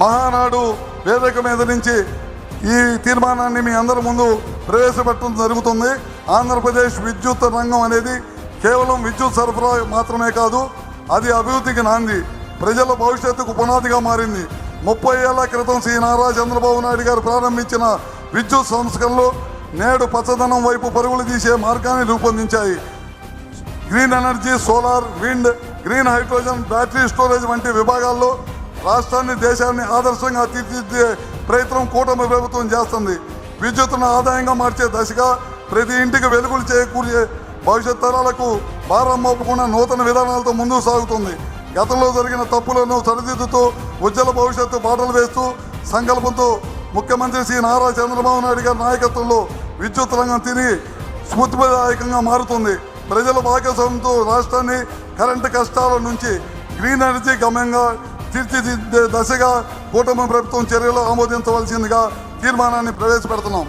మహానాడు వేదిక మీద నుంచి ఈ తీర్మానాన్ని మీ అందరి ముందు ప్రవేశపెట్టడం జరుగుతుంది. ఆంధ్రప్రదేశ్ విద్యుత్ రంగం అనేది కేవలం విద్యుత్ సరఫరా మాత్రమే కాదు అది అభివృద్ధికి నాంది. ప్రజల భవిష్యత్తుకు పునాదిగా మారింది. ముప్పై ఏళ్ళ క్రితం శ్రీ నారా చంద్రబాబు నాయుడు గారు ప్రారంభించిన విద్యుత్ సంస్కరణలు నేడు పచ్చదనం వైపు పరుగులు తీసే మార్గాన్ని రూపొందించాయి. Green energy solar wind green hydrogen battery storage వంటి విభాగాల్లో రాష్ట్రాన్ని దేశాన్ని ఆదర్శంగా తీర్చిదిద్దే ప్రయత్నం కూటమి ప్రభుత్వం చేస్తుంది. విద్యుత్తును ఆదాయంగా మార్చే దశగా ప్రతి ఇంటికి వెలుగులు చేకూర్చే భవిష్యత్ తరాలకు భారం మోపకుండా నూతన విధానాలతో ముందుకు సాగుతుంది. గతంలో జరిగిన తప్పులను సరిదిద్దుతూ ఉజ్వల భవిష్యత్తు బాటలు వేస్తూ సంకల్పంతో ముఖ్యమంత్రి శ్రీ నారా చంద్రబాబు నాయుడు గారి నాయకత్వంలో విద్యుత్ రంగం తిరిగి స్ఫూర్తిదాయకంగా మారుతుంది. ప్రజల భాగస్వామ్యంతో రాష్ట్రాన్ని కరెంటు కష్టాల నుంచి గ్రీన్ ఎనర్జీ గమ్యంగా తీర్చిదిద్దే దశగా కూటమి ప్రభుత్వం చర్యలు ఆమోదించవలసిందిగా తీర్మానాన్ని ప్రవేశపెడుతున్నాం.